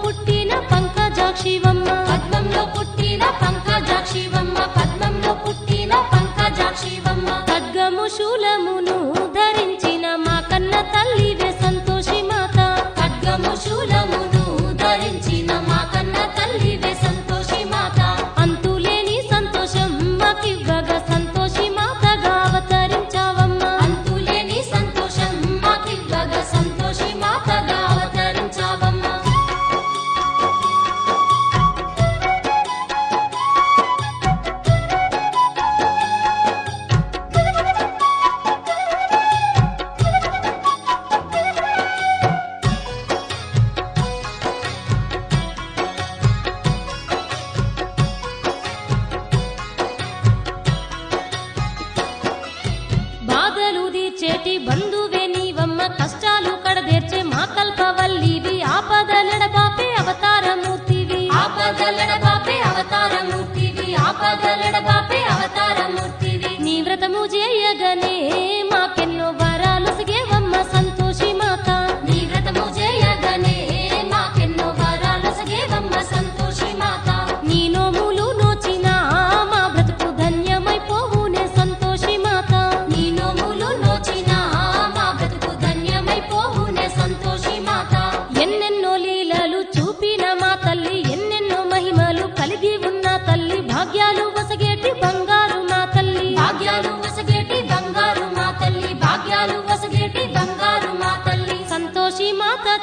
పుట్టిన పంకజాక్షివమ్మ పద్మంలో పుట్టిన పంకజాక్షివమ్మ పద్మంలో పుట్టిన పంకజాక్షివమ్మ ఖడ్గము శూలమును ధరించిన మా కన్న తల్లి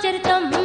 चरतम्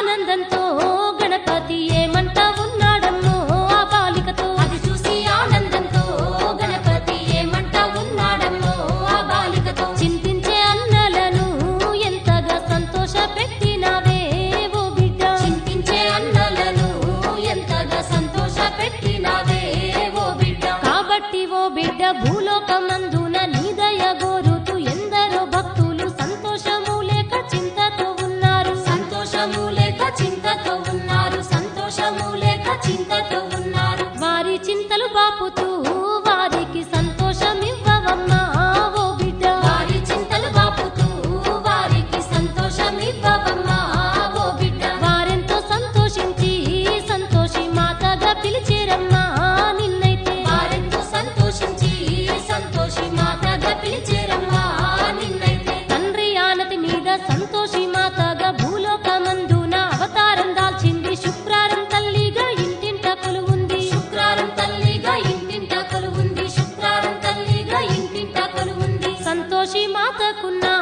ఆనందంతో గణపతి ఏమంటావు? papo tú. ಮಾತಕು ನಾ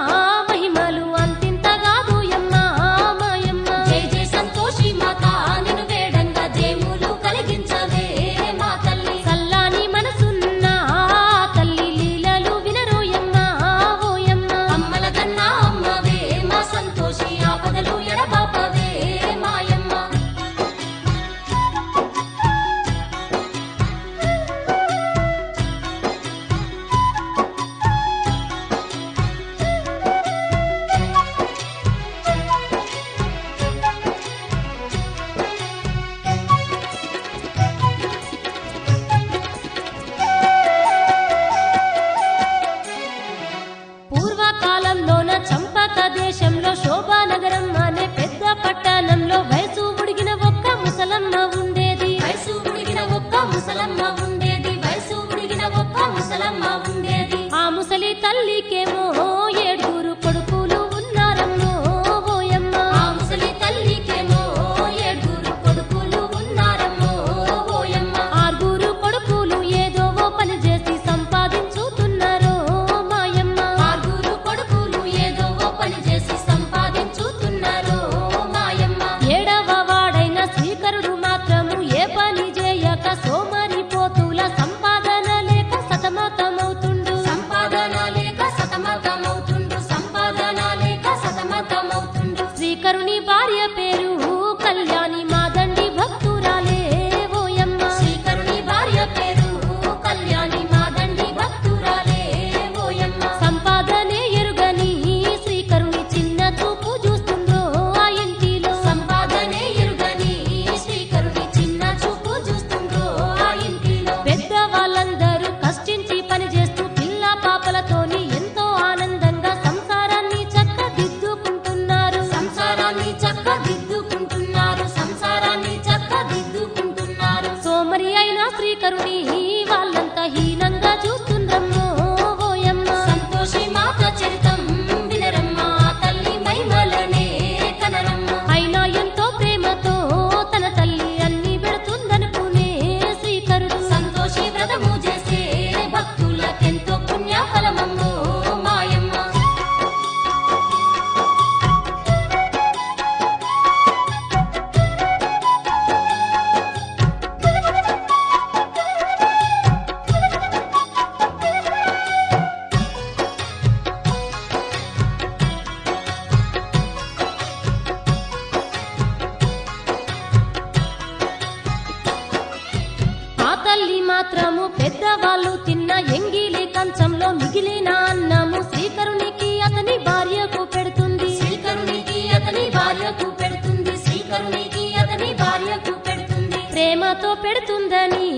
మాత్రము పెద్దవాళ్ళు తిన్న ఎంగిలి కంచంలో మిగిలిన అన్నము శ్రీకరునికి అతని భార్యకు పెడుతుంది. శ్రీకరునికి అతని భార్యకు పెడుతుంది. శ్రీకరునికి అతని భార్యకు పెడుతుంది. ప్రేమతో పెడుతుందని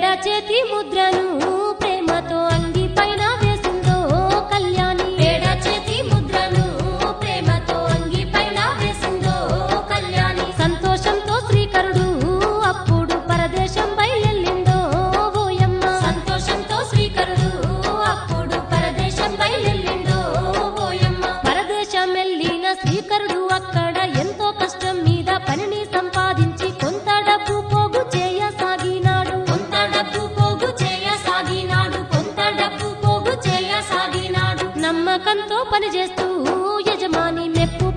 పెడుతున్నానే ముద్రను ప్రేమతో నమ్మకంతో పనిచేస్తూ యజమాని మెప్పు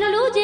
Manolo